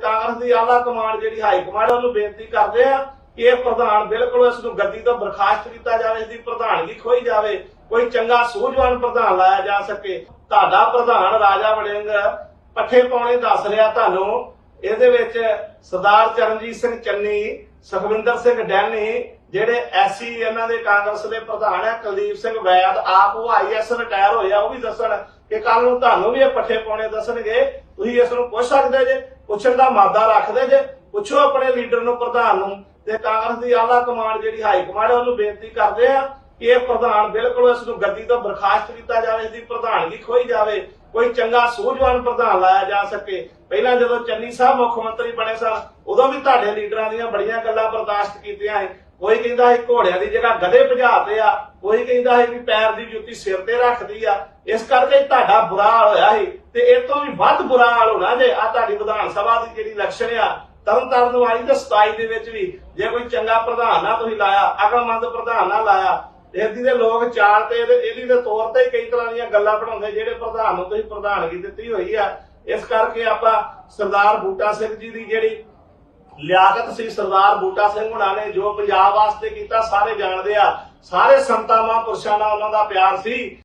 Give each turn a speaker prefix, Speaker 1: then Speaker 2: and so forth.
Speaker 1: ਕਾਂਗਰਸ ਦੀ ਆਲਾ ਕਮਾਂਡ ਜਿਹੜੀ high command ਉਹਨੂੰ ਬੇਨਤੀ ਕਰਦੇ ਆ ਕਿ ਇਹ ਪ੍ਰਧਾਨ ਬਿਲਕੁਲ ਇਸ ਨੂੰ ਗੱਦੀ ਤੋਂ ਬਰਖਾਸਤ ਕੀਤਾ ਜਾਵੇ, ਇਸ ਦੀ ਪ੍ਰਧਾਨਗੀ ਖੋਈ ਜਾਵੇ, ਕੋਈ ਚੰਗਾ ਸੂਝਵਾਨ ਪ੍ਰਧਾਨ ਲਾਇਆ ਜਾ ਸਕੇ। ਤੁਹਾਡਾ ਪ੍ਰਧਾਨ ਰਾਜਾ ਵੜਿੰਗ ਪੱਠੇ ਪਾਉਣੇ ਦੱਸ ਰਿਹਾ ਤੁਹਾਨੂੰ। ਇਹਦੇ ਵਿੱਚ ਸਰਦਾਰ ਚਰਨਜੀਤ ਸਿੰਘ ਚੰਨੀ, ਸੁਖਵਿੰਦਰ ਸਿੰਘ ਡੈਨੀ, ਜਿਹੜੇ ਐਸਸੀ ਇਹਨਾਂ ਦੇ ਕਾਂਗਰਸ ਦੇ ਪ੍ਰਧਾਨ ਹੈ ਕੁਲਦੀਪ ਸਿੰਘ ਵੈਦ, ਆਪ ਉਹ ਆਈਐਸ ਰਿਟਾਇਰ ਹੋਇਆ ਉਹ ਵੀ ਦੱਸਣ ਕਿ ਕੱਲ ਨੂੰ ਤੁਹਾਨੂੰ ਵੀ ਇਹ ਪੱਠੇ ਪਾਉਣੇ ਦੱਸਣਗੇ। ਤੁਸੀਂ ਇਸ ਨੂੰ ਪੁੱਛ ਸਕਦੇ ਜੇ। ਪੁੱਛਣ ਦਾ ਮਾਦਾ ਰੱਖਦੇ ਜੇ, ਪੁੱਛੋ ਆਪਣੇ ਲੀਡਰ ਨੂੰ, ਪ੍ਰਧਾਨ ਨੂੰ। ਤੇ ਕਾਂਗਰਸ ਦੀ ਆਲਾ ਕਮਾਂਡ ਜਿਹੜੀ ਹਾਈ ਕਮਾਂਡ ਉਹਨੂੰ ਬੇਨਤੀ ਕਰਦੇ ਆ ਕਿ ਇਹ ਪ੍ਰਧਾਨ ਬਿਲਕੁਲ ਇਸ ਨੂੰ ਗੱਦੀ ਤੋਂ ਬਰਖਾਸਤ ਕੀਤਾ ਜਾਵੇ, ਇਸ ਦੀ ਪ੍ਰਧਾਨਗੀ ਖੋਈ ਜਾਵੇ। ਕੋਈ ਚੰਗਾ ਸੂਝਵਾਨ ਪ੍ਰਧਾਨ ਲਾਇਆ ਜਾ ਸਕੇ। ਪਹਿਲਾਂ ਜਦੋਂ ਚੰਨੀ ਸਾਹਿਬ ਮੁੱਖ ਮੰਤਰੀ ਬਣੇ ਸਨ ਉਦੋਂ ਵੀ ਤੁਹਾਡੇ ਲੀਡਰਾਂ ਦੀਆਂ ਬੜੀਆਂ ਗੱਲਾਂ ਬਰਦਾਸ਼ਤ ਕੀਤੀਆਂ ਹੈ ਕੋਈ ਕਹਿੰਦਾ ਹੈ ਘੋੜਿਆਂ ਦੀ ਜਗ੍ਹਾ ਗਧੇ ਭਜਾਤੇ ਆ। ਕੋਈ ਕਹਿੰਦਾ ਹੈ ਵੀ ਪੈਰ ਦੀ ਜੁੱਤੀ ਸਿਰ ਤੇ ਰੱਖਦੀ ਆ। ਇਸ ਕਰਕੇ ਤੁਹਾਡਾ ਬੁਰਾ ਹਾਲ ਹੋਇਆ ਸੀ। ਤੇ ਇਹ ਤੋਂ ਵੀ ਵੱਧ ਬੁਰਾ ਹਾਲ ਹੋਣਾ ਜੇ ਆ ਤੁਹਾਡੀ ਵਿਧਾਨ ਸਭਾ ਦੀ ਜਿਹੜੀ ਇਲੈਕਸ਼ਨ ਆ ਤਰਨ ਵਾਲੀ ਤੇ 27 ਦੇ ਵਿੱਚ ਵੀ ਜੇ ਕੋਈ ਚੰਗਾ ਪ੍ਰਧਾਨ ਨਾ ਤੁਸੀਂ ਲਾਇਆ ਅਕਲਮੰਦ ਪ੍ਰਧਾਨ ਨਾ ਲਾਇਆ, ਇਹਦੀ ਦੇ ਲੋਕ ਚਾਲ ਤੇ ਇਹਦੀ ਦੇ ਤੌਰ ਤੇ ਕਈ ਤਰ੍ਹਾਂ ਦੀਆਂ ਗੱਲਾਂ ਬਣਾਉਂਦੇ ਜਿਹੜੇ ਪ੍ਰਧਾਨ ਨੂੰ ਤੁਸੀਂ ਪ੍ਰਧਾਨਗੀ ਦਿੱਤੀ ਹੋਈ ਆ। ਇਸ ਕਰਕੇ ਆਪਾਂ ਸਰਦਾਰ ਬੂਟਾ ਸਿੰਘ ਜੀ ਦੀ ਜਿਹੜੀ ਲਿਆਕਤ ਸੀ, ਸਰਦਾਰ ਬੂਟਾ ਸਿੰਘ ਹੁਣਾਂ ਨੇ ਜੋ ਪੰਜਾਬ ਵਾਸਤੇ ਕੀਤਾ, ਸਾਰੇ ਜਾਣਦੇ ਆ। ਸਾਰੇ ਸੰਤਾਂ, ਮਹਾਂਪੁਰਸ਼ਾਂ ਨਾਲ ਉਹਨਾਂ ਦਾ ਪਿਆਰ ਸੀ।